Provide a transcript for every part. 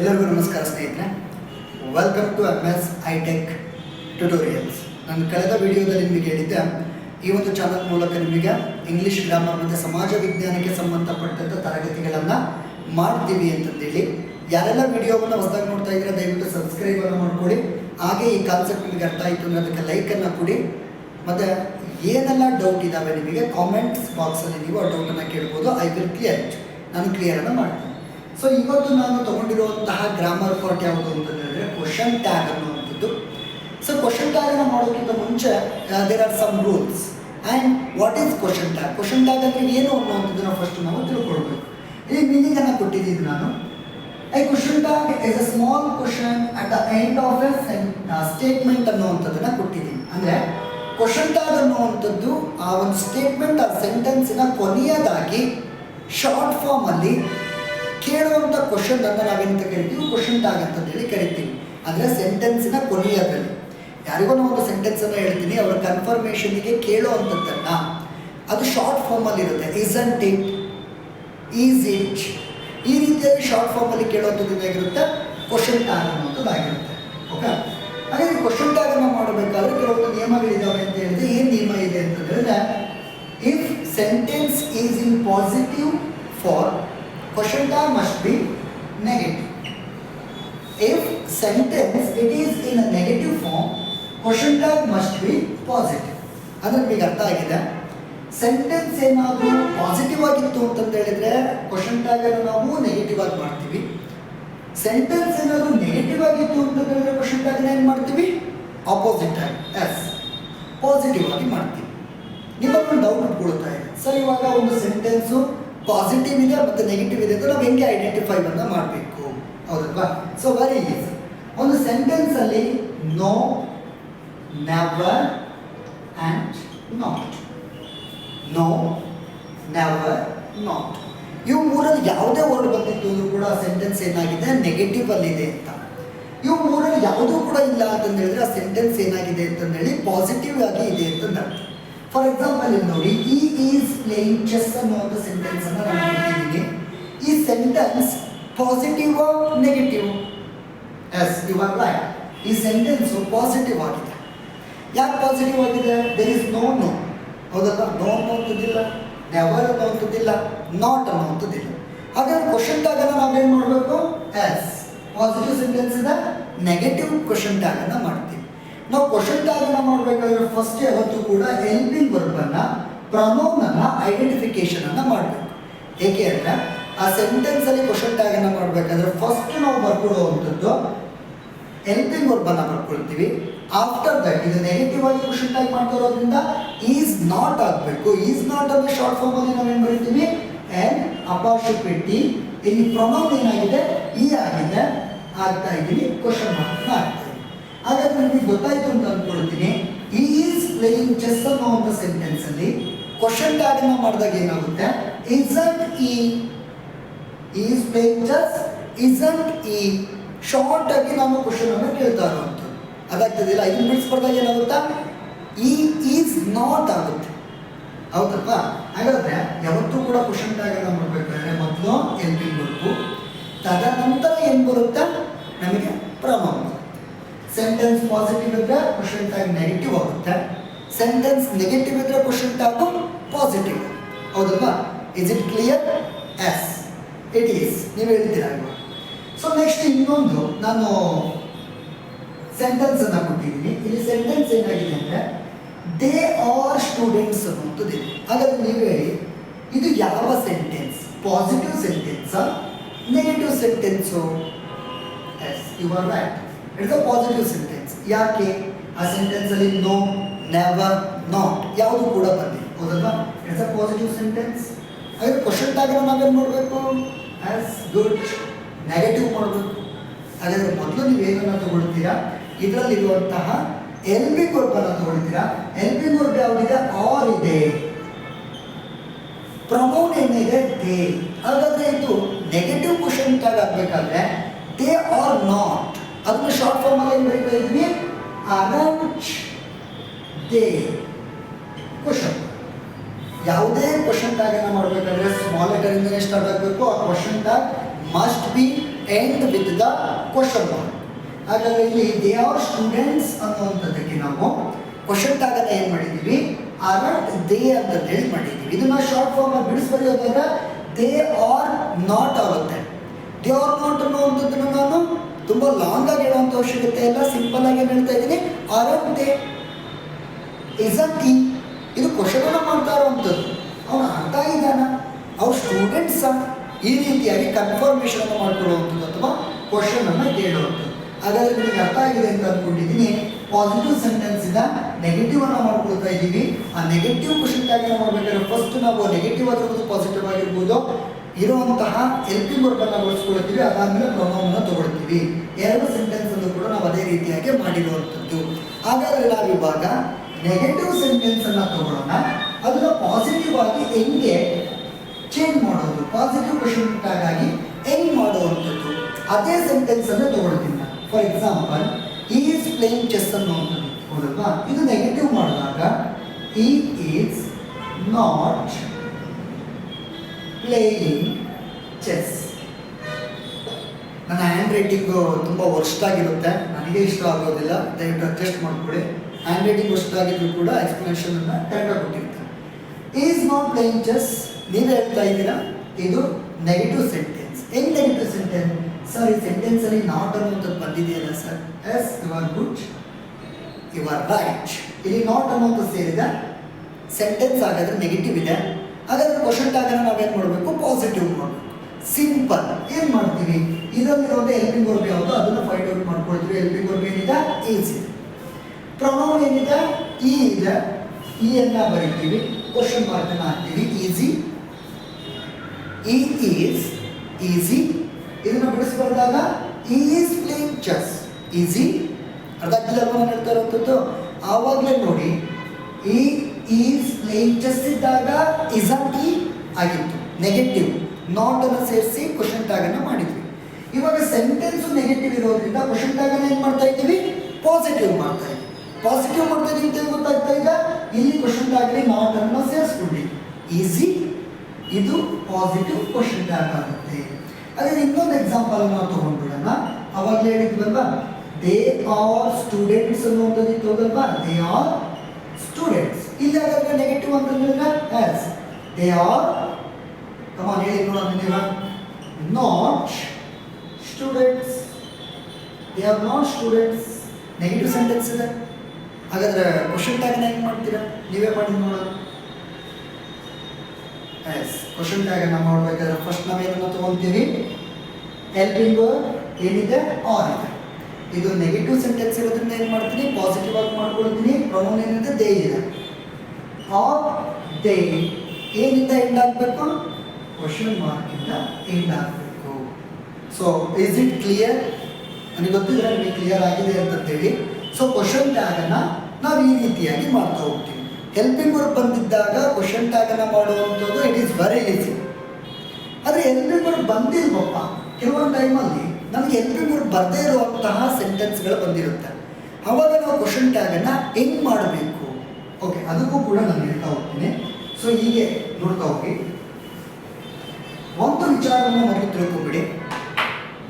ಎಲ್ಲರಿಗೂ ನಮಸ್ಕಾರ ಸ್ನೇಹಿತರೆ. Welcome to M S iTech tutorials ನಾನು ಕಳೆದ ವಿಡಿಯೋದಲ್ಲಿ ನಿಮಗೆ ಹೇಳಿದ್ದೆ, ಈ ಒಂದು ಚಾನಲ್ ಮೂಲಕ ನಿಮಗೆ ಇಂಗ್ಲಿಷ್ ಗ್ರಾಮರ್ ಮತ್ತು ಸಮಾಜ ವಿಜ್ಞಾನಕ್ಕೆ ಸಂಬಂಧಪಟ್ಟಂಥ ತರಗತಿಗಳನ್ನು ಮಾಡ್ತೀವಿ ಅಂತಂದೇಳಿ. ಯಾರೆಲ್ಲ ವಿಡಿಯೋವನ್ನು ಹೊಸದಾಗಿ ನೋಡ್ತಾ ಇದ್ರೆ ದಯವಿಟ್ಟು ಸಬ್ಸ್ಕ್ರೈಬನ್ನು ಮಾಡ್ಕೊಳ್ಳಿ ಹಾಗೆ ಈ ಕಾನ್ಸೆಪ್ಟ್ ನಿಮಗೆ ಅರ್ಥ ಆಯಿತು ಅಂದರೆ ಅದಕ್ಕೆ ಲೈಕನ್ನು ಕೊಡಿ. ಮತ್ತು ಏನೆಲ್ಲ ಡೌಟ್ ಇದ್ದಾವೆ ನಿಮಗೆ ಕಾಮೆಂಟ್ಸ್ ಬಾಕ್ಸಲ್ಲಿ ನೀವು ಆ ಡೌಟನ್ನು ಕೇಳ್ಬೋದು. ಐ ವಿಲ್ ಕ್ಲಿಯರ್ ನಾನು ಕ್ಲಿಯರನ್ನು ಮಾಡ್ತೀನಿ. ಸೊ ಇವತ್ತು ನಾನು ತಗೊಂಡಿರುವಂತಹ ಗ್ರಾಮರ್ ಪಾರ್ಟ್ ಯಾವುದು ಅಂತ ಹೇಳಿದ್ರೆ ಕ್ವಶನ್ ಟ್ಯಾಗ್ ಅನ್ನುವಂಥದ್ದು. ಸೊ ಕ್ವಶನ್ ಟ್ಯಾಗನ್ನು ಮಾಡೋಕ್ಕಿಂತ ಮುಂಚೆ there are some rules and what is question tag question tag ಅಂದರೆ ಏನು ಅನ್ನುವಂಥದ್ದನ್ನು ಫಸ್ಟ್ ನಾವು ತಿಳ್ಕೊಳ್ಬೇಕು. ಈ ಮೀನಿಂಗನ್ನು ಕೊಟ್ಟಿದ್ದೀನಿ ನಾನು. A question tag is a small question at the end of a statement ಅನ್ನುವಂಥದ್ದನ್ನು ಕೊಟ್ಟಿದ್ದೀನಿ. ಅಂದರೆ ಕ್ವಶನ್ ಟ್ಯಾಗ್ ಅನ್ನುವಂಥದ್ದು ಆ ಒಂದು ಸ್ಟೇಟ್ಮೆಂಟ್ ಆ ಸೆಂಟೆನ್ಸಿನ ಕೊನೆಯದಾಗಿ ಶಾರ್ಟ್ ಫಾರ್ಮಲ್ಲಿ ಕೇಳುವಂಥ ಕ್ವಶನ್ ಅನ್ನು ನಾವೇನಂತ ಕರಿತೀವಿ? ಕ್ವಶನ್ ಟ್ಯಾಗ್ ಹೇಳಿ ಕರಿತೀವಿ. ಅಂದರೆ ಸೆಂಟೆನ್ಸಿನ ಕೊನೆಯದಲ್ಲಿ ಯಾರಿಗೋ ಒಂದು ಸೆಂಟೆನ್ಸನ್ನು ಹೇಳ್ತೀನಿ, ಅವರ ಕನ್ಫರ್ಮೇಷನಿಗೆ ಕೇಳೋ ಅಂಥದ್ದನ್ನು ಅದು ಶಾರ್ಟ್ ಫಾರ್ಮಲ್ಲಿ ಇರುತ್ತೆ. ಇಸಂಟ್ ಇಟ್ ಈಸ್ ಇಟ್ ಈ ರೀತಿಯಾಗಿ ಶಾರ್ಟ್ ಫಾರ್ಮಲ್ಲಿ ಕೇಳುವಂಥದ್ದು ಏನಾಗಿರುತ್ತೆ ಕ್ವಶನ್ ಟ್ಯಾಗ್ ಆಗಿರುತ್ತೆ. ಓಕೆ ಹಾಗಾಗಿ ಕ್ವಶನ್ ಟ್ಯಾಗನ್ನು ಮಾಡಬೇಕಾದ್ರೆ ಕೆಲವೊಂದು ನಿಯಮಗಳಿದ್ದಾವೆ ಅಂತ ಹೇಳಿದ್ರೆ ಏನು ನಿಯಮ ಇದೆ ಅಂತ ಹೇಳಿದ್ರೆ if sentence is in positive for tag must be negative. If sentence it is in a negative form, tag must be positive. ಅಂದ್ರೆ ನಿಮಗೆ ಅರ್ಥ ಆಗಿದೆ. ಸೆಂಟೆನ್ಸ್ ಏನಾದರೂ ಪಾಸಿಟಿವ್ ಆಗಿತ್ತು ಅಂತಂತ ಹೇಳಿದ್ರೆ ಕ್ವಶನ್ ಟ್ಯಾಗ್ ನಾವು ನೆಗೆಟಿವ್ ಆಗಿ ಮಾಡ್ತೀವಿ. ಸೆಂಟೆನ್ಸ್ ಏನಾದರೂ ನೆಗೆಟಿವ್ ಆಗಿತ್ತು ಅಂತ ಹೇಳಿದ್ರೆ ಕ್ವಶನ್ ಟ್ಯಾಗ್ ಏನು ಮಾಡ್ತೀವಿ? ಆಪೋಸಿಟ್ ಆಗಿ. ಎಸ್ ಪಾಸಿಟಿವ್ ಆಗಿ ಮಾಡ್ತೀವಿ. ನಿಮ್ಮನ್ನು ಡೌಟ್ ಇಟ್ಕೊಳ್ತಾ ಇದೆ. ಸರ್ ಇವಾಗ ಒಂದು ಸೆಂಟೆನ್ಸು ಪಾಸಿಟಿವ್ ಇದೆ ಮತ್ತು ನೆಗೆಟಿವ್ ಇದೆ ಅಂತ ನಾವು ಹೆಂಗೆ ಐಡೆಂಟಿಫೈ ಅನ್ನ ಮಾಡಬೇಕು? ಹೌದಲ್ವಾ? ಸೊ ವೆರಿ ಈಸಿ ಒಂದು ಸೆಂಟೆನ್ಸಲ್ಲಿ no never and not no never not ಇವು ಮೂರಲ್ಲಿ ಯಾವುದೇ ವರ್ಡ್ ಬಂದಿತ್ತು ಅಂದ್ರೂ ಕೂಡ ಸೆಂಟೆನ್ಸ್ ಏನಾಗಿದೆ? ನೆಗೆಟಿವ್ ಅಲ್ಲಿದೆ ಅಂತ. ಇವು ಮೂರಲ್ಲಿ ಯಾವುದೂ ಕೂಡ ಇಲ್ಲ ಅಂತಂದ್ರೆ ಆ ಸೆಂಟೆನ್ಸ್ ಏನಾಗಿದೆ ಅಂತಂದೇಳಿ ಪಾಸಿಟಿವ್ ಆಗಿ ಇದೆ ಅಂತಂದ್ರೆ ಫಾರ್ ಎಕ್ಸಾಂಪಲ್ ಇಲ್ಲಿ ನೋಡಿ ಈ ಈಸ್ ಪ್ಲೇಯಿಂಗ್ ಚೆಸ್ ಅನ್ನುವಂಥ ಸೆಂಟೆನ್ಸ್ ಅನ್ನು ನಾನು ಕೊಟ್ಟಿದ್ದೀನಿ ಈ ಸೆಂಟೆನ್ಸ್ ಪಾಸಿಟಿವ್ ನೆಗೆಟಿವ್ ಎಸ್ ಇವಾಗ ರೈಟ್ ಈ ಸೆಂಟೆನ್ಸ್ ಪಾಸಿಟಿವ್ ಆಗಿದೆ ಯಾಕೆ ಪಾಸಿಟಿವ್ ಆಗಿದೆ ದೇರ್ ಇಸ್ ನೋ ನೋ ಹೌದಲ್ಲ ನೋ ಅನ್ನುವಂಥದ್ದಿಲ್ಲ ನೆವರ್ ಅನ್ನುವಂಥದ್ದಿಲ್ಲ ನಾಟ್ ಅನ್ನುವಂಥದ್ದಿಲ್ಲ ಹಾಗಾದ್ರೆ ಕ್ವಶನ್ ಟ್ಯಾಗನ್ನು ನಾವೇನು ಮಾಡಬೇಕು? ಎಸ್ ಪಾಸಿಟಿವ್ ಸೆಂಟೆನ್ಸ್ ಇದೆ ನೆಗೆಟಿವ್ ಕ್ವಶನ್ ಟ್ಯಾಗನ್ನು ಮಾಡ್ತೀವಿ. ನಾವು ಕ್ವಶನ್ ಟ್ಯಾಗನ್ನು ಮಾಡಬೇಕಾದ್ರೆ ಫಸ್ಟ್ ಯಾವತ್ತೂ ಕೂಡ ಹೆಲ್ಪಿಂಗ್ ವರ್ಬನ್ನು ಪ್ರನೋನನ್ನ ಐಡೆಂಟಿಫಿಕೇಷನನ್ನು ಮಾಡಬೇಕು. ಏಕೆ ಅಂದರೆ ಆ ಸೆಂಟೆನ್ಸಲ್ಲಿ ಕ್ವಶನ್ ಟ್ಯಾಗನ್ನು ಮಾಡಬೇಕಾದ್ರೆ ಫಸ್ಟ್ ನಾವು ಬರ್ಕೊಳ್ಳುವಂಥದ್ದು ಹೆಲ್ಪಿಂಗ್ ವರ್ಬನ್ನು ಬರ್ಕೊಳ್ತೀವಿ. ಆಫ್ಟರ್ ದಟ್ ಇದು ನೆಗೆಟಿವ್ ಆಗಿ ಕ್ವಶನ್ ಟ್ಯಾಗ್ ಮಾಡ್ತಿರೋದ್ರಿಂದ ಈಸ್ ನಾಟ್ ಆಗಬೇಕು ಈಸ್ ನಾಟ್ ಅನ್ನೋ ಶಾರ್ಟ್ ಫಾರ್ಮಲ್ಲಿ ನಾವೇನು ಬರೀತೀವಿ? ಎನ್ ಅಪಾರ್ಚುನಿಟಿ ಇಲ್ಲಿ ಪ್ರೊನೌನ್ ಏನಾಗಿದೆ? ಈ ಆಗಿದೆ. ಆಗ್ತಾ ಇದ್ದೀನಿ. ಕ್ವಶನ್ ಮಾರ್ಕ್ನ ಆಗ್ತಾ ಗೊತ್ತಾಯ್ತು ಅಂತ ಅಂದ್ಕೊಳ್ತೀನಿ ಈ ಈಸ್ ಪ್ಲೇಯಿಂಗ್ ಚೆಸ್ ಅನ್ನುವಂಥ ಸೆಂಟೆನ್ಸಲ್ಲಿ ಕ್ವಶನ್ ನಾವು ಮಾಡಿದಾಗ ಏನಾಗುತ್ತೆ? Isn't is playing chess isn't he short ಆಗಿ ನಾವು ಕ್ವಶನ್ ಅನ್ನು ಕೇಳ್ತಾ ಇರುವಂಥದ್ದು. ಅದಾಗ್ತದಿಲ್ಲ ಇದನ್ನ ಬಿಡಿಸ್ಕೊಡ್ದಾಗ ಏನಾಗುತ್ತಾ? ಈ ಈಸ್ ನಾಟ್ ಆಗುತ್ತೆ. ಹೌದಪ್ಪ ಹಾಗಾದ್ರೆ ಯಾವತ್ತೂ ಕೂಡ ಕ್ವಶನ್ ಟ್ಯಾಗ್ ಅನ್ನು ಮಾಡಬೇಕಾದ್ರೆ ಮೊದಲು ಎಲ್ಪಿಂಗ್ ಬರ್ಕು ತದನಂತರ ಏನು ಬರುತ್ತೆ? ನಮಗೆ ಪ್ರಮಾಣ ಸೆಂಟೆನ್ಸ್ ಪಾಸಿಟಿವ್ ಇದ್ದರೆ ಕ್ವಶನ್ ಟ್ಯಾಗ್ ನೆಗೆಟಿವ್ ಆಗುತ್ತೆ. ಸೆಂಟೆನ್ಸ್ ನೆಗೆಟಿವ್ ಇದ್ದರೆ ಕ್ವಶನ್ ಟ್ಯಾಗು ಪಾಸಿಟಿವ್ ಹೌದಲ್ವಾ? Is it clear yes it is ನೀವು ಹೇಳ್ತೀರಾ ಸೊ ನೆಕ್ಸ್ಟ್ ಇನ್ನೊಂದು ನಾನು ಸೆಂಟೆನ್ಸ್ ಅನ್ನು ಕೊಟ್ಟಿದ್ದೀನಿ. ಇಲ್ಲಿ ಸೆಂಟೆನ್ಸ್ ಏನಾಗಿದೆ ಅಂದರೆ ದೇ ಆರ್ ಸ್ಟೂಡೆಂಟ್ಸ್ ಅನ್ನುವಂಥದ್ದಿದೆ ಹಾಗಾದ್ರೆ ನೀವು ಹೇಳಿ, ಇದು ಯಾವ sentence positive ಸೆಂಟೆನ್ಸಾ negative sentence yes you are right it's a positive sentence ಯಾಕೆ? ಆ ಸೆಂಟೆನ್ಸಲ್ಲಿ ನೋ ನೆವರ್ ನಾಟ್ ಯಾವುದು ಕೂಡ ಬಂದಿದೆ ಹೌದಲ್ವಾ? ಇಟ್ಸ್ ಅ ಪಾಸಿಟಿವ್ ಸೆಂಟೆನ್ಸ್ ಹಾಗೆ ಕ್ವಶನ್ ಟ್ಯಾಗನ್ನು ನಾವೇನು ಮಾಡಬೇಕು? ಆಸ್ ಗುಡ್ ನೆಗೆಟಿವ್ ಮಾಡಬೇಕು. ಹಾಗಾದರೆ ಮೊದಲು ನೀವು ಏನನ್ನು ತಗೊಳ್ತೀರಾ? ಇದರಲ್ಲಿರುವಂತಹ ಎಲ್ ಬಿ ವರ್ಬನ್ನು ತಗೊಳ್ತೀರಾ? ಎಲ್ ಬಿ ವರ್ಬ್ ಯಾವುದಿದೆ? ಆರ್ ಇದೆ. ಪ್ರಮೋನ್ ಏನಿದೆ? ದೇ ಹಾಗಾದರೆ ಇದು ನೆಗೆಟಿವ್ ಕ್ವಶನ್ ಟಾಗ್ ಆಗಬೇಕಾದ್ರೆ ದೇ ಆರ್ ನಾಟ್ ಅದನ್ನ ಶಾರ್ಟ್ ಫಾರ್ಮಲ್ಲಿ ಏನು ಬರೀತಾ ಇದ್ವಿ ದೇ ಕ್ವಶನ್ ಯಾವುದೇ ಕ್ವಶನ್ ಟ್ಯಾಗನ್ನು ಮಾಡಬೇಕಾದ್ರೆ ಸ್ಮಾಲ್ ಲೆಟರಿಂದನೇ ಸ್ಟಾರ್ಟ್ ಆಗಬೇಕು. ಆ question tag must be end with the question mark ಹಾಗಾದ್ರೆ ಇಲ್ಲಿ ದೇ ಆರ್ ಸ್ಟೂಡೆಂಟ್ಸ್ ಅನ್ನುವಂಥದ್ದಕ್ಕೆ ನಾವು ಕ್ವಶನ್ ಟ್ಯಾಗನ್ನು ಏನು ಮಾಡಿದ್ದೀವಿ ಆರ್ಟ್ ದೇ ಅಂತ ಹೇಳಿ ಮಾಡಿದ್ದೀವಿ ಇದನ್ನ ಶಾರ್ಟ್ ಫಾರ್ಮ್ ಅಲ್ಲಿ ಬಿಡಿಸಿ ದೇ ಆರ್ ನಾಟ್ ಆಗುತ್ತೆ ದೇ ಆರ್ ನಾಟ್ ಅನ್ನುವಂಥದ್ದನ್ನು ನಾನು ತುಂಬ ಆಗಿ ಹೇಳುವಂತ ಅವಶ್ಯಕತೆ ಇಲ್ಲ ಸಿಂಪಲ್ ಆಗಿ ಹೇಳ್ತಾ ಇದ್ದೀನಿ? ಅರಂತೆ ಈ ಇದು ಕ್ವಶನ್ ಮಾಡ್ತಾ ಇರುವಂಥದ್ದು. ಅವನು ಅರ್ಥ ಇದ್ದಾನ. ಅವ್ರ ಸ್ಟೂಡೆಂಟ್ಸ ಈ ರೀತಿಯಾಗಿ ಕನ್ಫರ್ಮೇಷನ್ ಮಾಡ್ಕೊಳ್ಳುವಂಥದ್ದು ಅಥವಾ ಕ್ವಶನ್ ಅನ್ನು ಕೇಳುವಂಥದ್ದು. ಹಾಗಾದ್ರೆ ನಿಮಗೆ ಅರ್ಥ ಆಗಿದೆ ಅಂತ ಅಂದ್ಕೊಂಡಿದ್ದೀನಿ ಪಾಸಿಟಿವ್ ಸೆಂಟೆನ್ಸ್ ಇಂದ ನೆಗೆಟಿವ್ ಅನ್ನು ಮಾಡ್ಕೊಳ್ತಾ ಇದ್ದೀವಿ. ಆ ನೆಗೆಟಿವ್ ಕ್ವಶನ್ ಆಗಿ ಮಾಡ್ಬೇಕಾದ್ರೆ ಫಸ್ಟ್ ನಾವು ನೆಗೆಟಿವ್ ಆಗಿರ್ಬೋದು ಪಾಸಿಟಿವ್ ಆಗಿರ್ಬೋದು. ಇರುವಂತಹ ಎಲ್ ಪಿ ಅನ್ನ ಬಳಸ್ಕೊಳ್ತೀವಿ ಅದಾದಮೇಲೆ ಪ್ರೊನೌನ್ ತಗೊಳ್ತೀವಿ. ಎರಡು ಸೆಂಟೆನ್ಸ್ ಅನ್ನು ಕೂಡ ನಾವು ಅದೇ ರೀತಿಯಾಗಿ ಮಾಡಿರುವಂಥದ್ದು. ಹಾಗಾದ್ರೆ ನಾವು ಇವಾಗ ನೆಗೆಟಿವ್ ಸೆಂಟೆನ್ಸ್ ಅನ್ನ ತಗೊಳ್ಳೋಣ ಅದನ್ನ ಪಾಸಿಟಿವ್ ಆಗಿ ಹೆಂಗೆ ಚೇಂಜ್ ಮಾಡೋದು? ಪಾಸಿಟಿವ್ ಕ್ವಶನ್ ಆಗಿ ಹೆಂಗ್ ಮಾಡುವಂಥದ್ದು? ಅದೇ ಸೆಂಟೆನ್ಸ್ ಅನ್ನು ತಗೊಳ್ತೀನಿ. For example is playing chess ಅನ್ನುವಂಥದ್ದು ಇದು ನೆಗೆಟಿವ್ ಮಾಡಿದಾಗ he is not playing chess. ನನ್ನ ಹ್ಯಾಂಡ್ ರೈಟಿಂಗು ತುಂಬ ಆಗಿರುತ್ತೆ ನನಗೆ ಇಷ್ಟ ಆಗೋದಿಲ್ಲ. ದಯವಿಟ್ಟು ಅಡ್ಜಸ್ಟ್ ಮಾಡಿಕೊಳ್ಳಿ. ಹ್ಯಾಂಡ್ ರೈಟಿಂಗ್ ಆಗಿದ್ರು ಕೂಡ ಎಕ್ಸ್ಪ್ಲನೇಷನ್ ಅನ್ನ ಕರೆಕ್ಟಾಗಿ ಕೊಟ್ಟಿರ್ತೀನಿ. Is not playing chess. ನೀವು ಹೇಳ್ತಾ ಇದ್ದೀರಾ? ಇದು ನೆಗೆಟಿವ್ ಸೆಂಟೆನ್ಸ್. ಹೆಂಗ್ ನೆಗೆಟಿವ್ ಸೆಂಟೆನ್ಸ್? ಸರ್, ಈ ಸೆಂಟೆನ್ಸ್ ಅಲ್ಲಿ ನಾಟ್ ಅನ್ನುವಂಥದ್ದು ಬಂದಿದೆಯಲ್ಲ sir. Yes, you are good. You are right. ಇಲ್ಲಿ ನಾಟ್ ಅನ್ನುವಂಥದ್ದು ಸೇರಿದೆ ಸೆಂಟೆನ್ಸ್ ಹಾಗಾದ್ರೆ ನೆಗೆಟಿವ್ ಇದೆ. ಹಾಗಾದ್ರೆ ಕ್ವಶನ್ ಟ್ಯಾಗನ್ನು ನಾವೇನು ಮಾಡಬೇಕು? ಪಾಸಿಟಿವ್ ಮಾಡಬೇಕು. ಸಿಂಪಲ್ ಏನು ಮಾಡ್ತೀವಿ ಇದರಲ್ಲಿರೋದು ಎಲ್ ಪಿ ವರ್ಬ್ ಯಾವುದು? ಅದನ್ನು ಫೈಂಡ್ ಔಟ್ ಮಾಡ್ಕೊಳ್ತೀವಿ. ಎಲ್ಪಿಂಗ್ ವರ್ಬ್ ಏನಿದೆ? ಈಸ್ ಪ್ರೊನೌನ್ ಏನಿದೆ? ಈ ಇದೆ. ಈ ಅನ್ನ ಬರೀತೀವಿ. ಕ್ವಶನ್ ಮಾರ್ಕ್ ಅನ್ನ ಹಾಕ್ತೀವಿ. ಈಸಿ ಈ ಈಸ್ ಈಸಿ ಇದನ್ನ ಬಿಡಿಸ್ಬಾರ್ದಾಗ ಬರೆದಾಗ ಈಸ್ ಪ್ಲೇಯಿಂಗ್ ಚೆಸ್ ಈಸಿ ಅರ್ಧ ಅಲ್ವಾ ನಾನು ಹೇಳ್ತಾ ಇರೋಂಥದ್ದು ಆವಾಗಲೇ ನೋಡಿ. ಈ ಈಸ್ ಪ್ಲೇಯಿಂಗ್ ಇದ್ದಾಗ ಇಸ್ ಆ ಈ ಆಗಿತ್ತು. ನೆಗೆಟಿವ್ ನಾಟ್ ಅನ್ನು ಸೇರಿಸಿ ಕ್ವಶನ್ ಟ್ಯಾಗನ್ನು ಮಾಡಿದ್ವಿ. ಇವಾಗ ಸೆಂಟೆನ್ಸ್ ನೆಗೆಟಿವ್ ಇರೋದ್ರಿಂದ ಕ್ವಶನ್ ಟ್ಯಾಗನ್ನು ಏನು ಮಾಡ್ತಾ ಇದ್ದೀವಿ? ಪಾಸಿಟಿವ್ ಮಾಡ್ತಾ ಇದ್ದೀವಿ. ಪಾಸಿಟಿವ್ ಮಾಡ್ತಾ ಇದ್ದೀವಿ ಅಂತ ಗೊತ್ತಾಗ್ತಾ ಇದ್ದ ಇಲ್ಲಿ ಕ್ವಶನ್ ಟಾಗಲಿ ನಾಟ್ ಅನ್ನು ಸೇರಿಸ್ಕೊಂಡಿ ಈಸಿ ಇದು ಪಾಸಿಟಿವ್ ಕ್ವಶನ್ ಟ್ಯಾಗ್ ಆಗುತ್ತೆ. ಅದೇ ಇನ್ನೊಂದು ಎಕ್ಸಾಂಪಲ್ ನಾವು ತಗೊಂಡ್ಬಿಡೋಣ. ಅವಾಗ ಹೇಳಿದ್ವಲ್ವ? ದೇ ಆರ್ ಸ್ಟೂಡೆಂಟ್ಸ್ ಅನ್ನುವಂಥದ್ದು ಇತ್ತು ದೇ ಆರ್ ಸ್ಟೂಡೆಂಟ್ಸ್ ಇಲ್ಲಿ ಹಾಗಾದ್ರೆ ನೆಗೆಟಿವ್ ಅಂತ ಹೇಳಿದ್ರೆ ಎಸ್ ದೇ ಆರ್ ಕಮಾನ್ ಹೇಳಿ ನೋಡೋಣ ನೀವು not students they are not students negative sentence ಇದೆ. ಹಾಗಾದ್ರೆ ಕ್ವಶನ್ ಟ್ಯಾಗ್ನ ಹೆಂಗೆ ಮಾಡ್ತೀರಾ? ನೀವೇ ಮಾಡಿ ನೋಡೋದು ಎಸ್ ಕ್ವಶನ್ ಟ್ಯಾಗನ್ನು ಮಾಡಬೇಕಾದ್ರೆ ಫಸ್ಟ್ ನಾವೇನನ್ನು ತೊಗೊಳ್ತೀವಿ ಹೆಲ್ಪಿಂಗ್ ಏನಿದೆ? ಆನ್ ಇದೆ. ಇದು ನೆಗೆಟಿವ್ ಸೆಂಟೆನ್ಸ್ ಇರೋದ್ರಿಂದ ಏನು ಮಾಡ್ತೀನಿ? ಪಾಸಿಟಿವ್ ಆಗಿ ಮಾಡ್ಕೊಳ್ತೀನಿ. ಪ್ರೊನೌನ್ ಏನಿದೆ? ದೇ ಇದೆ. ಆರ್ ದೇ ಏನಿಂದ ಎಂಡ್ ಆಗಬೇಕು ಕ್ವಶನ್ ಮಾರ್ಕಿಂದ ಎಂಡ್ ಆಗಬೇಕು ಸೊ ಇಸ್ ಇಟ್ ಕ್ಲಿಯರ್ ನನಗೆ ಗೊತ್ತಿದ್ರೆ ನಿಮಗೆ ಕ್ಲಿಯರ್ ಆಗಿದೆ ಅಂತಂತೇಳಿ ಸೊ ಕ್ವಶನ್ ಟ್ಯಾಗನ್ನು ನಾವು ಈ ರೀತಿಯಾಗಿ ಮಾಡ್ತಾ ಹೋಗ್ತೀವಿ. ಹೆಲ್ಪಿಂಗ್ ವರ್ಕ್ ಬಂದಿದ್ದಾಗ ಕ್ವಶನ್ ಟ್ಯಾಗನ್ನು ಮಾಡುವಂಥದ್ದು ಇಟ್ ಈಸ್ ವೆರಿ ಈಸಿ ಆದರೆ ಹೆಲ್ಪಿಂಗ್ ವರ್ಕ್ ಬಂದಿಲ್ವಪ್ಪ? ಕೆಲವೊಂದು ಟೈಮಲ್ಲಿ ನಮಗೆ ಹೆಲ್ಪಿಂಗ್ ವರ್ಕ್ ಬರದೇ ಇರುವಂತಹ ಸೆಂಟೆನ್ಸ್ಗಳು ಬಂದಿರುತ್ತೆ. ಆವಾಗ ನಾವು ಕ್ವಶನ್ ಟ್ಯಾಗನ್ನು ಹೆಂಗೆ ಮಾಡಬೇಕು. ಓಕೆ ಅದಕ್ಕೂ ಕೂಡ ನಾನು ಹೇಳ್ತಾ ಹೋಗ್ತೀನಿ. ಸೊ ಹೀಗೆ ನೋಡ್ತಾ ಹೋಗಿ. ಒಂದು ವಿಚಾರವನ್ನು ಮೊದಲು ತಿಳ್ಕೊಬಿಡಿ.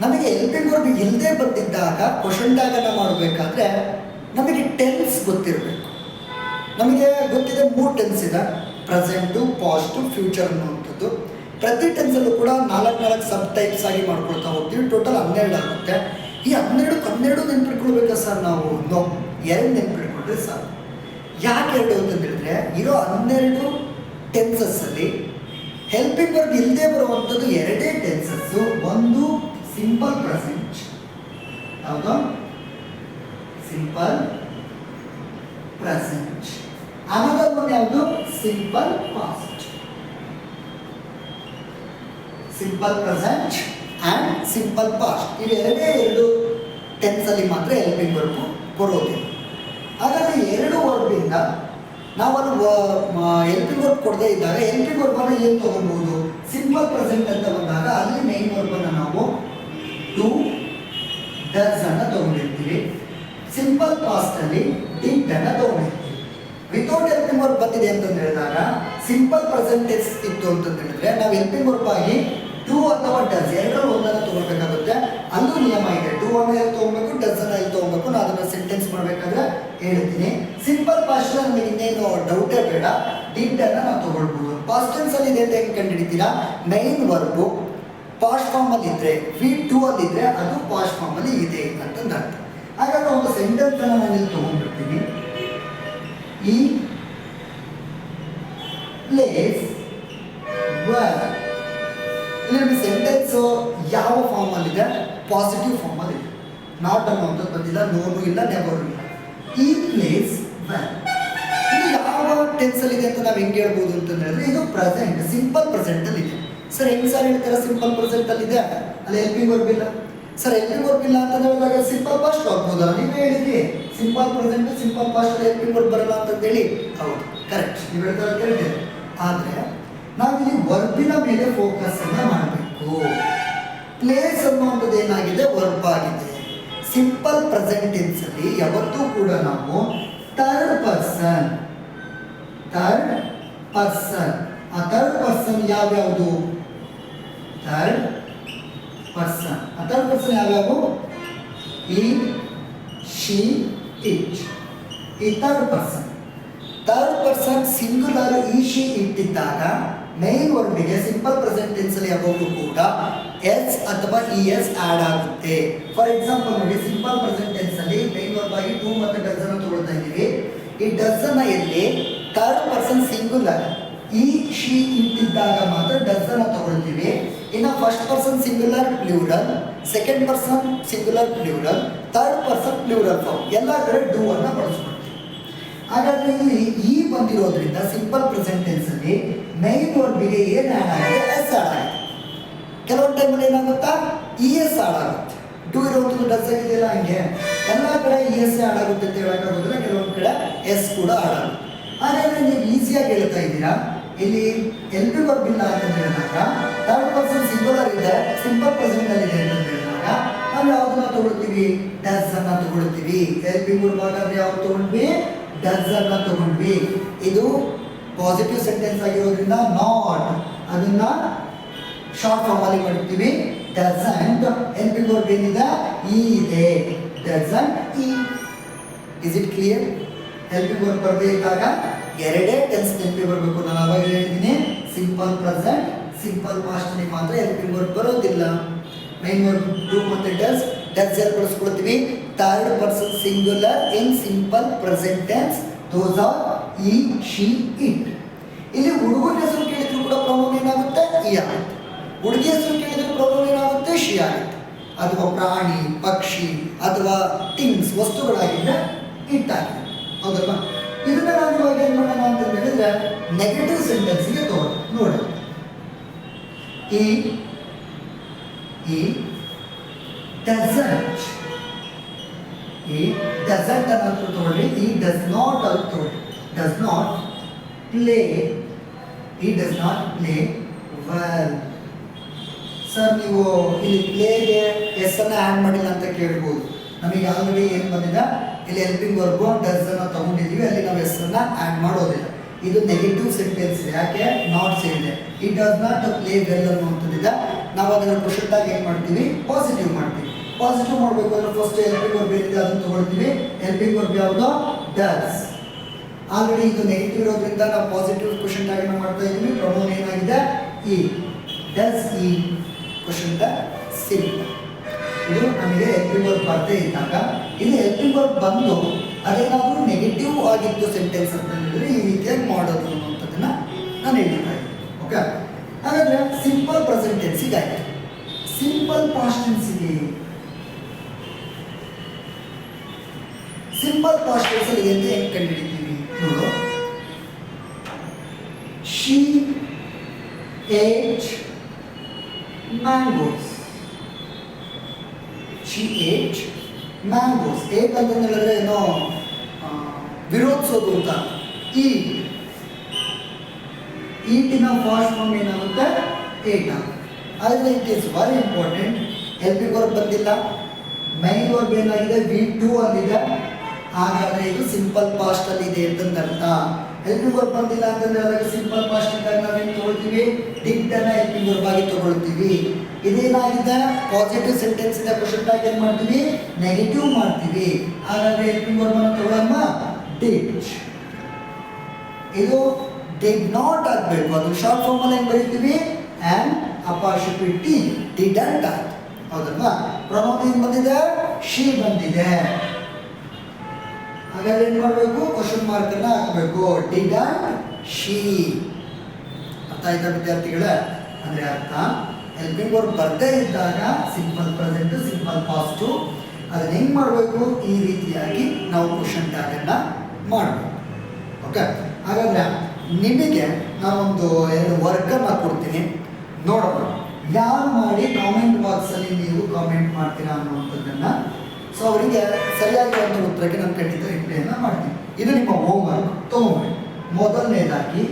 ನಮಗೆ ವರ್ಕ್ ಇಲ್ಲದೆ ಬಂದಿದ್ದಾಗ ಕ್ವಶನ್ ಮಾಡಬೇಕಾದ್ರೆ ನಮಗೆ ಟೆನ್ಸ್ ಗೊತ್ತಿರಬೇಕು. ನಮಗೆ ಗೊತ್ತಿದೆ ಮೂರು ಟೆನ್ಸ್ ಇದೆ. ಪ್ರೆಸೆಂಟು ಪಾಸ್ಟು ಫ್ಯೂಚರ್ ಅನ್ನುವಂಥದ್ದು. ಪ್ರತಿ ಟೆನ್ಸಲ್ಲೂ ಕೂಡ ನಾಲ್ಕು ನಾಲ್ಕು ಸಬ್ ಟೈಪ್ಸ್ ಆಗಿ ಮಾಡ್ಕೊಳ್ತಾ ಹೋಗ್ತೀವಿ. ಟೋಟಲ್ ಹನ್ನೆರಡು ಆಗುತ್ತೆ. ಈ ಹನ್ನೆರಡು ಹನ್ನೆರಡು ನೆನ್ಪಿಟ್ಕೊಳ್ಬೇಕಾ ಸರ್ ನಾವು? ಎರಡು ನೆನ್ಪಿಟ್ಕೊಂಡ್ರೆ ಸಾಕು. ಯಾಕೆ ಎರಡು ಅಂತ ಹೇಳಿದ್ರೆ ಇರೋ ಹನ್ನೆರಡು ಟೆನ್ಸಸ್ಸಲ್ಲಿ ಹೆಲ್ಪಿಂಗ್ ವರ್ಕ್ ಇಲ್ಲದೆ ಬರುವಂಥದ್ದು ಎರಡೇ ಟೆನ್ಸಸ್ಸು ಒಂದು ಸಿಂಪಲ್ ಪ್ರೆಸೆಂಟ್ ಹೌದು? ಸಿಂಪಲ್ ಪ್ರೆಸೆಂಟ್ ಆಮೇಲೆ ಒಂದು ಯಾವುದು? Simple past simple present and simple past ಇವೆರಡೇ ಎರಡು ಟೆನ್ಸಲ್ಲಿ ಮಾತ್ರ ಹೆಲ್ಪಿಂಗ್ ಎರಡು ವರ್ಬಿಂದ ನಾವಲ್ಲಿ ಪಿ ವರ್ಕ್ ಕೊಡದೇ ಇದ್ದಾಗ ವರ್ಕ್ ವರ್ಬನ್ನು ಏನು ತೊಗೊಬೋದು ಸಿಂಪಲ್ ಪ್ರೆಸೆಂಟ್ ಅಂತ ಬಂದಾಗ ಅಲ್ಲಿ ಮೈನ್ ವರ್ಬನ್ನು ನಾವು ಟು ಡಸ್ ಅನ್ನು ತೊಗೊಂಡಿರ್ತೀವಿ. ಸಿಂಪಲ್ ಪಾಸ್ಟಲ್ಲಿ ಡಿಡ್ ಅನ್ನು ತೊಗೊಂಡಿರ್ತೀವಿ. ವಿತೌಟ್ ಹೆಲ್ಪಿಂಗ್ ವರ್ಕ್ ಬಂದಿದೆ ಅಂತ ಹೇಳಿದಾಗ ಸಿಂಪಲ್ ಪ್ರೆಸೆಂಟೇಜ್ ಇತ್ತು ಅಂತ ಹೇಳಿದ್ರೆ, ನಾವು ಹೆಲ್ಪಿಂಗ್ ವರ್ಕ್ ಆಗಿ ಟೂ ಅಥವಾ ಡಸ್ ಎರಡರ ಒಂದನ್ನು ತಗೊಳ್ಬೇಕಾಗುತ್ತೆ. ಅಲ್ಲೂ ನಿಯಮ ಇದೆ. ಟೂ ಅನ್ನ ಎಲ್ಲಿ ತೊಗೊಬೇಕು ಡಸನ್ ಎಲ್ಲಿ ತಗೊಬೇಕು ನಾನು ಅದನ್ನ ಸೆಂಟೆನ್ಸ್ ಮಾಡಬೇಕಾದ್ರೆ ಹೇಳ್ತೀನಿ. ಸಿಂಪಲ್ ಪಾಸ್ಟರ್ ನಮಗೆ ಇನ್ನೇನು ಡೌಟೇ ಬೇಡ. ಡಿಡ್ ಅನ್ನ ನಾವು ತೊಗೊಳ್ಬೋದು. ಪಾಸ್ಟ್ ಟೆನ್ಸ್ ಅಲ್ಲಿ ಇದೆ ಅಂತ ಹೆಂಗೆ ಕಂಡುಹಿಡಿತೀರಾ? ನೈನ್ ವರ್ಬು ಪಾಸ್ಟ್ ಫಾರ್ಮ್ ಅಲ್ಲಿ ಇದ್ರೆ ವಿ ಟೂ ಅಲ್ಲಿ ಇದ್ರೆ ಅದು ಪಾಸ್ಟ್ ಫಾರ್ಮ್ ಅಲ್ಲಿ ಇದೆ ಅಂತ ಅರ್ಥ. ಹಾಗಾದ್ರೆ ಒಂದು ಸೆಂಟೆನ್ಸ್ ಅನ್ನ ನಾನು ಇಲ್ಲಿ ತಗೊಂಡ್ಬಿಡ್ತೀನಿ. ಈ ಪ್ಲೇಸ್ ಇಲ್ಲಿ ಸೆಂಟೆನ್ಸ್ ಯಾವ ಫಾರ್ಮ್ ಅಲ್ಲಿ ಪಾಸಿಟಿವ್ ಫಾರ್ಮ್ ಅಲ್ಲಿ. ನಾಟ್ ಅನ್ನೋಂಥದ್ದು ಬಂದಿಲ್ಲ ನೋನು ಇಲ್ಲ ನೆವರು ಇಲ್ಲ ಈ ಪ್ಲೇಸ್ ಇದು ಯಾವ ಟೆನ್ಸ್ ಅಲ್ಲಿ ಇದೆ ಅಂತ ನಾವು ಹೆಂಗೆ ಹೇಳ್ಬೋದು ಅಂತ ಇದು ಪ್ರೆಸೆಂಟ್ ಸಿಂಪಲ್ ಪ್ರೆಸೆಂಟ್ ಅಲ್ಲಿ ಇದೆ. ಸರ್ ಹೆಂಗ್ ಸರ್ ಹೇಳ್ತಾರೆ ಸಿಂಪಲ್ ಪ್ರೆಸೆಂಟ್ ಅಲ್ಲಿ ಇದೆ? ಅಲ್ಲಿ ಹೆಲ್ಪಿಂಗ್ ವರ್ಬ್ ಇಲ್ಲ. ಸರ್ ಹೆಲ್ಪಿಂಗ್ ವರ್ಬ್ ಇಲ್ಲ ಅಂತ ಹೇಳಿದಾಗ ಸಿಂಪಲ್ ಪಾಸ್ಟ್ ಆಗ್ಬೋದಲ್ಲ ನೀವೇ ಹೇಳಿದ್ರಿ simple present simple past helping verb ಬರಲ್ಲ ಅಂತ ಹೇಳಿ. ಹೌದು ಕರೆಕ್ಟ್ ನೀವು ಹೇಳ್ತಾ ಆದರೆ ಆದ್ರೆ ಇಲ್ಲಿ ವರ್ಬಿನ ಮೇಲೆ ಫೋಕಸ್ ಅನ್ನ ಮಾಡಬೇಕು. ಪ್ಲೇಸ್ ಅನ್ನುವಂಥದ್ದು ಏನಾಗಿದೆ? ವರ್ಬ್ ಆಗಿದೆ ಸಿಂಪಲ್ ಪ್ರೆಸೆಂಟ್ ಟೆನ್ಸ್ ಅಲ್ಲಿ ಯಾವತ್ತೂ ಕೂಡ ನಾವು ಥರ್ಡ್ ಪರ್ಸನ್ ಥರ್ಡ್ ಪರ್ಸನ್ ಆ ಥರ್ಡ್ ಪರ್ಸನ್ ಯಾವ್ಯಾವುದು? ಥರ್ಡ್ ಪರ್ಸನ್ ಆ ಥರ್ಡ್ ಪರ್ಸನ್ ಯಾವ್ಯಾವು? ಈ ಶಿ ಇಟ್ ಈ third person third person singular he she ಇಟ್ಟಿದ್ದಾಗ main ವರ್ಬಿಗೆ ಸಿಂಪಲ್ ಪ್ರೆಸೆಂಟ್ ಟೆನ್ಸ್ ಅಲ್ಲಿ ಯಾವಾಗಲೂ ಕೂಡ ಎಸ್ ಅಥವಾ ಇ ಎಸ್ ಆಡ್ ಆಗುತ್ತೆ. ಫಾರ್ ಎಕ್ಸಾಂಪಲ್ ನೋಡಿ ಸಿಂಪಲ್ ಪ್ರೆಸೆಂಟ್ ಟೆನ್ಸ್ ಅಲ್ಲಿ ಮೈನ್ ಆಗಿ ಟೂ ಮತ್ತು ಡಜನ್ ತಗೊಳ್ತಾ ಇದ್ದೀವಿ. ಈ ಡಜನ್ ಎಲ್ಲಿ third person singular he she ಇಂತಿದ್ದಾಗ ಮಾತ್ರ ಡಜನ್ ತಗೊಳ್ತೀವಿ. ಇನ್ನು first person singular plural second person singular plural third person plural form ಎಲ್ಲ ಕಡೆ ಡೂ ಅನ್ನು ಬಳಸ್ಕೊಳ್ತೀವಿ. ಹಾಗಾದ್ರೆ ಇಲ್ಲಿ ಈ ಬಂದಿರೋದ್ರಿಂದ ಸಿಂಪಲ್ ಪ್ರೆಸೆಂಟ್ ಟೆನ್ಸ್ ಅಲ್ಲಿ ಮೈನ್ ವರ್ಬಿಗೆ ಏನು ಆಡ್ ಆಗಿದೆ ಎಸ್ ಆಡ್ ಆಗಿದೆ ಕೆಲವೊಂದು ಟೈಮಲ್ಲಿ ಏನಾಗುತ್ತಾ? ಇ ಎಸ್ ಹಾಳಾಗುತ್ತೆ ಟೂ ಇರುವಂಥದ್ದು ಡಸ್ ಆಗಿದೆಯಲ್ಲ ಹಂಗೆ? ಎಲ್ಲ ಕಡೆ ಇ ಎಸ್ ಆಡ್ ಆಗುತ್ತೆ ಅಂತ ಹೇಳೋಕ್ಕಾಗೋದಿಲ್ಲ ಕೆಲವೊಂದು ಕಡೆ ಎಸ್ ಕೂಡ ಹಾಳಾಗುತ್ತೆ ಹಾಗಾದ್ರೆ ನೀವು ಈಸಿಯಾಗಿ ಹೇಳ್ತಾ ಇದ್ದೀರಾ? ಇಲ್ಲಿ ಎಲ್ ಬಿಲ್ಲ ಅಂತ ಹೇಳಿದಾಗ ಥರ್ಡ್ ಪರ್ಸನ್ ಸಿಂಗುಲರ್ ಇದೆ ಸಿಂಪಲ್ ಪ್ರೆಸೆಂಟ್ ಅಲ್ಲಿ ಇದೆ ಅಂತ ಹೇಳಿದಾಗ, ನಾವು ಯಾವುದನ್ನ ತಗೊಳ್ತೀವಿ? ಡಸ್ ಅನ್ನ ತಗೊಳ್ತೀವಿ. ಎಲ್ ಭಾಗ ಹಾಗಾದ್ರೆ ಯಾವ್ದು ತಗೊಂಡ್ವಿ? ಡಸ್ ಅನ್ನ ತಗೊಂಡ್ವಿ. ಇದು ಪಾಸಿಟಿವ್ ಸೆಂಟೆನ್ಸ್ ಆಗಿರೋದ್ರಿಂದ ನಾಟ್ ಅದನ್ನ ಶಾರ್ಟ್ ಫಾರ್ಮ್ ಅಲ್ಲಿ ಮಾಡ್ತೀವಿ ಡಸಂಟ್ ಎಲ್ ಪಿ ವರ್ಬ್ ಏನಿದೆ? ಈ ಇದೆ. Doesn't he is it clear L P verb ಬರಬೇಕಾಗ ಎರಡೇ ಟೆನ್ಸ್ ನೆನಪಿ ಬರಬೇಕು. ನಾನು ಅವಾಗ ಹೇಳಿದ್ದೀನಿ ಸಿಂಪಲ್ ಪ್ರೆಸೆಂಟ್ ಸಿಂಪಲ್ ಪಾಸ್ಟ್ನಲ್ಲಿ ಮಾತ್ರ ಎಲ್ ಪಿ ವರ್ಬ್ ಬರೋದಿಲ್ಲ. ಮೈನ್ ವರ್ಬ್ ಡೂ ಮತ್ತು ಡಸ್ ಡಸ್ ಎಲ್ಲಿ ಬಳಸ್ಕೊಳ್ತೀವಿ third person singular in simple present tense those are he she it ಇಲ್ಲಿ ಹುಡುಗನ ಹೆಸರು ಕೇಳಿದ್ರು ಕೂಡ ಪ್ರೌನ್ ಏನಾಗುತ್ತೆ? ಈ ಆಗುತ್ತೆ. ಹುಡುಗಿ ಹೆಸರು ಕೇಳಿದ್ರು ಪ್ರೌನ್ ಏನಾಗುತ್ತೆ? ಆಗುತ್ತೆ ಅಥವಾ ಪ್ರಾಣಿ, ಪಕ್ಷಿ, ಅಥವಾ ಥಿಂಗ್ಸ್ ವಸ್ತುಗಳಾಗಿದ್ರೆ ಇಟ್ ಆಗಿದೆ ಹೌದಲ್ವಾ? ಇದನ್ನ ನಾವು ಇವಾಗ ಏನು ಮಾಡೋಣ ಅಂತ ಹೇಳಿದ್ರೆ ನೆಗೆಟಿವ್ ಸೆಂಟೆನ್ಸ್ಗೆ ತಗೊಳ್ಳಿ ನೋಡಿ. ಈ ಈ ಡಸಂಟ್ ಈ ಡಸಂಟ್ ಅನ್ನೋದು ತಗೊಳ್ಳಿ ಈ ಡಸ್ ನಾಟ್ ತಗೊಳ್ಳಿ does not play he does not play well sir, ನೀವು ಇಲ್ಲಿ ಪ್ಲೇಗೆ ಎಸ್ ಅನ್ನ ಆ್ಯಡ್ ಮಾಡಿಲ್ಲ ಅಂತ ಕೇಳ್ಬೋದು. ನಮಗೆ ಆಲ್ರೆಡಿ ಏನು ಬಂದಿದೆ? ಇಲ್ಲಿ ಹೆಲ್ಪಿಂಗ್ ವರ್ಗು ಡಸ್ ಅನ್ನ ತಗೊಂಡಿದೀವಿ ಅಲ್ಲಿ ನಾವು ಎಸ್ ಅನ್ನ ಆ್ಯಡ್ ಮಾಡೋದಿಲ್ಲ. ಇದು ನೆಗೆಟಿವ್ ಸೆಂಟೆನ್ಸ್ ಯಾಕೆ? ನಾಟ್ ಸೇರಿದೆ it does not play well ಅನ್ನುವಂಥದ್ದಿದೆ. ನಾವು ಅದನ್ನು ಪುಷಟ್ಟಾಗಿ ಏನು ಮಾಡ್ತೀವಿ? ಪಾಸಿಟಿವ್ ಮಾಡ್ತೀವಿ. ಪಾಸಿಟಿವ್ ಮಾಡಬೇಕು ಅಂದರೆ ಫಸ್ಟ್ ಹೆಲ್ಪಿಂಗ್ ವರ್ಬ್ ಏನಿದೆ ಅದನ್ನು ತಗೊಳ್ತೀವಿ. ಹೆಲ್ಪಿಂಗ್ ವರ್ಬ್ ಯಾವುದು? ಡಸ್ ಆಲ್ರೆಡಿ ಇದು ನೆಗೆಟಿವ್ ಇರೋದ್ರಿಂದ ನಾವು ಪಾಸಿಟಿವ್ ಕ್ವಶನ್ ಆಗಿ ಮಾಡ್ತಾ ಇದ್ದೀವಿ? ಪ್ರಮೋನ್ ಏನಾಗಿದೆ? ಈ ಡಸ್ ಈ ಕ್ವಶನ್ ಸಿಂಪಲ್ ಇದು ನಮಗೆ ಎಲ್ಪಿಂಗ್ ಬರ್ದೇ ಇದ್ದಾಗ, ಇಲ್ಲಿ ಎಲ್ಪಿಂಗ್ ಬಂದು ಅದೇನಾದರೂ ನೆಗೆಟಿವ್ ಆಗಿತ್ತು ಸೆಂಟೆನ್ಸ್ ಅಂತ ಹೇಳಿದ್ರೆ ಈ ರೀತಿಯಾಗಿ ಮಾಡೋದು ಅನ್ನುವಂಥದ್ದನ್ನ ನಾನು ಹೇಳ್ತಾ ಇದ್ದೀನಿ. ಓಕೆ ಹಾಗಾದ್ರೆ ಸಿಂಪಲ್ ಪ್ರೆಸೆಂಟ್ ಆಯ್ತು. ಸಿಂಪಲ್ ಪಾಸ್ಟ್ ಸಿಂಪಲ್ ಪಾಸ್ಟ್ ಟೆನ್ಸಲ್ಲಿ ಅಂತ ಹೆಂಗೆ ಕಂಡುಹಿಡಿತೀವಿ ನೋಡು. She ate mangoes she ate mangoes ate ಅಂತ ಹೇಳಿದ್ರೆ ಏನೋ ವಿರೋಧಿಸೋದು ಅಂತ. ಈ. ಈಟಿನ ಫಾಸ್ಟ್ ಫಾರ್ಮ್ ಏನಾಗುತ್ತೆ? ಏಟ. ಆದರೆ it is very important helping verb ಬಂದಿಲ್ಲ. ಮೈನ್ ವರ್ಕ್ ಏನಾಗಿದೆ? ವಿ ಟೂ ಅಲ್ಲಿದೆ. ಹಾಗಾದ್ರೆ ಇದು ಸಿಂಪಲ್ ಪಾಸ್ಟ್ ಅಲ್ಲಿ ಇದೆ ಅಂತಂದ ವರ್ಕ್ ಬಂದಿಲ್ಲ ಅಂತಂದ್ರೆ ಅದಕ್ಕೆ ಸಿಂಪಲ್ ಪಾಸ್ಟಿಂಗ್ ನಾವೇನು ತಗೊಳ್ತೀವಿ? ಡಿಕ್ಟ್ ಅನ್ನ ಹೆಲ್ಪಿಂಗ್ ವರ್ಕ್ ಆಗಿ ತಗೊಳ್ತೀವಿ. ಇದೇನಾಗಿದೆ? ಪಾಸಿಟಿವ್ ಸೆಂಟೆನ್ಸ್ ಇಂದ. ಕ್ವಶನ್ ಆಗಿ ಏನು ಮಾಡ್ತೀವಿ? ನೆಗೆಟಿವ್ ಮಾಡ್ತೀವಿ. ಹಾಗಾದ್ರೆ ಹೆಲ್ಪಿಂಗ್ ವರ್ಕ್ ಅನ್ನು ತಗೊಳ್ಳಮ್ಮ ಡಿಟ್ ಇದು ಡಿಡ್ ನಾಟ್ ಆಗಬೇಕು. ಅದು ಶಾರ್ಟ್ ಫಾರ್ಮ್ ಅಲ್ಲಿ ಏನು ಬರೀತೀವಿ? ಆ್ಯಂಡ್ ಅಪಾರ್ಚುನಿಟಿ ಡಿಡಂಟ್ ಆಯ್ತು ಹೌದಲ್ವಾ? ಪ್ರೊನೌನ್ ಏನು ಬಂದಿದೆ? ಶಿ ಬಂದಿದೆ. ಹಾಗಾದ್ರೆ ಏನು ಮಾಡಬೇಕು ಕ್ವಶನ್ ಮಾರ್ಕ್ ಎಲ್ಲ ಹಾಕಬೇಕು. ಡಿಡ್ ಶಿ ಅರ್ಥ ಆಯ್ತಾ ವಿದ್ಯಾರ್ಥಿಗಳೇ? ಅಂದ್ರೆ ಅರ್ಥ. ಹೆಲ್ಪಿಂಗ್ ವರ್ಕ್ ಬರ್ದೇ ಇದ್ದಾಗ ಸಿಂಪಲ್ ಪ್ರೆಸೆಂಟ್ ಸಿಂಪಲ್ ಪಾಸ್ಟು ಅದನ್ನ ಹೆಂಗ್ ಮಾಡಬೇಕು? ಈ ರೀತಿಯಾಗಿ ನಾವು ಕ್ವಶನ್ ಟ್ಯಾಗ್ ಅನ್ನ ಮಾಡಬೇಕು. ಓಕೆ ಹಾಗಾದ್ರೆ ನಿಮಗೆ ನಾನೊಂದು ಎರಡು ವರ್ಕನ್ನು ಕೊಡ್ತೀನಿ. ನೋಡೋಣ. ಯಾರು ಮಾಡಿ ಕಾಮೆಂಟ್ ಬಾಕ್ಸಲ್ಲಿ ನೀವು ಕಾಮೆಂಟ್ ಮಾಡ್ತೀರಾ ಅನ್ನುವಂಥದ್ದನ್ನು ಸೊ ಅವರಿಗೆ ಸರಿಯಾಗಿರುವಂಥ ಉತ್ತರಕ್ಕೆ ನಾನು ಖಂಡಿತ ರಿಪ್ಲೈಯನ್ನು ಮಾಡ್ತೀನಿ. ಇದು ನಿಮ್ಮ ಹೋಮ್ ವರ್ಕ್ ತೊಗೊಂಬರಿ ಮೊದಲನೇದಾಗಿ,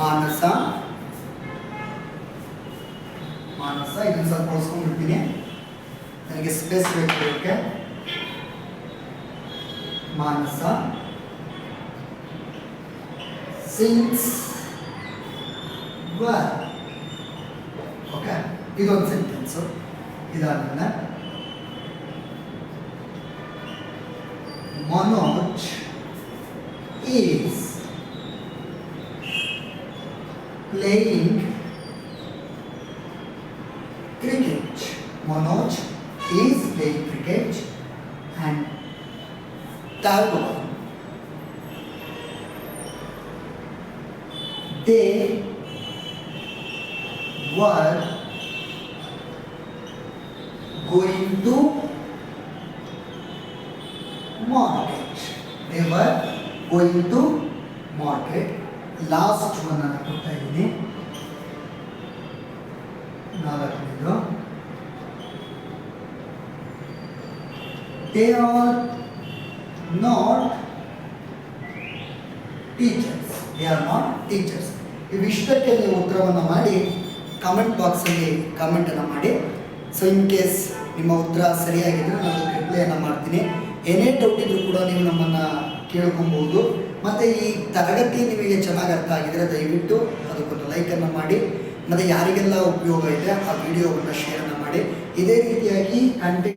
ಮಾನಸ ಮಾನಸ, ಇದನ್ನು ಸ್ವಲ್ಪ ಉಳಿಸ್ಕೊಂಡ್ಬಿಡ್ತೀನಿ ನನಗೆ ಸ್ಪೇಸ್ ಬೇಕು ಮಾನಸ ಸಿನ್ಸ್ ಓಕೆ ಇದೊಂದು ಸೆಂಟೆನ್ಸು ಇದಾದ್ಮೇಲೆ Manoj is playing cricket Manoj is playing cricket and third one they were going to market they were going to market Last one ಅನ್ನು ಕೊಡ್ತಾ ಇದ್ದೀನಿ. ನಾಲ್ಕನೇದು. They are not teachers they are not teachers ಇವಿಷ್ಟಕ್ಕೆ ನೀವು ಉತ್ತರವನ್ನು ಮಾಡಿ comment ಬಾಕ್ಸಲ್ಲಿ ಕಮೆಂಟನ್ನು ಮಾಡಿ. So in case ನಿಮ್ಮ ಉತ್ತರ ಸರಿಯಾಗಿದ್ದರೆ ನಾನು ರಿಪ್ಲೈಯನ್ನು ಮಾಡ್ತೀನಿ. ಏನೇ ಡೌಟ್ ಇದ್ದರೂ ಕೂಡ ನೀವು ನಮ್ಮನ್ನು ಕೇಳ್ಕೊಬೋದು. ಮತ್ತು ಈ ತರಗತಿ ನಿಮಗೆ ಚೆನ್ನಾಗಿ ಅರ್ಥ ಆಗಿದರೆ ದಯವಿಟ್ಟು ಅದಕ್ಕೊಂದು ಲೈಕನ್ನು ಮಾಡಿ. ಮತ್ತು ಯಾರಿಗೆಲ್ಲ ಉಪಯೋಗ ಇದೆ, ಆ ವಿಡಿಯೋವನ್ನು ಶೇರನ್ನು ಮಾಡಿ. ಇದೇ ರೀತಿಯಾಗಿ ಕಂಟೆಂಟ್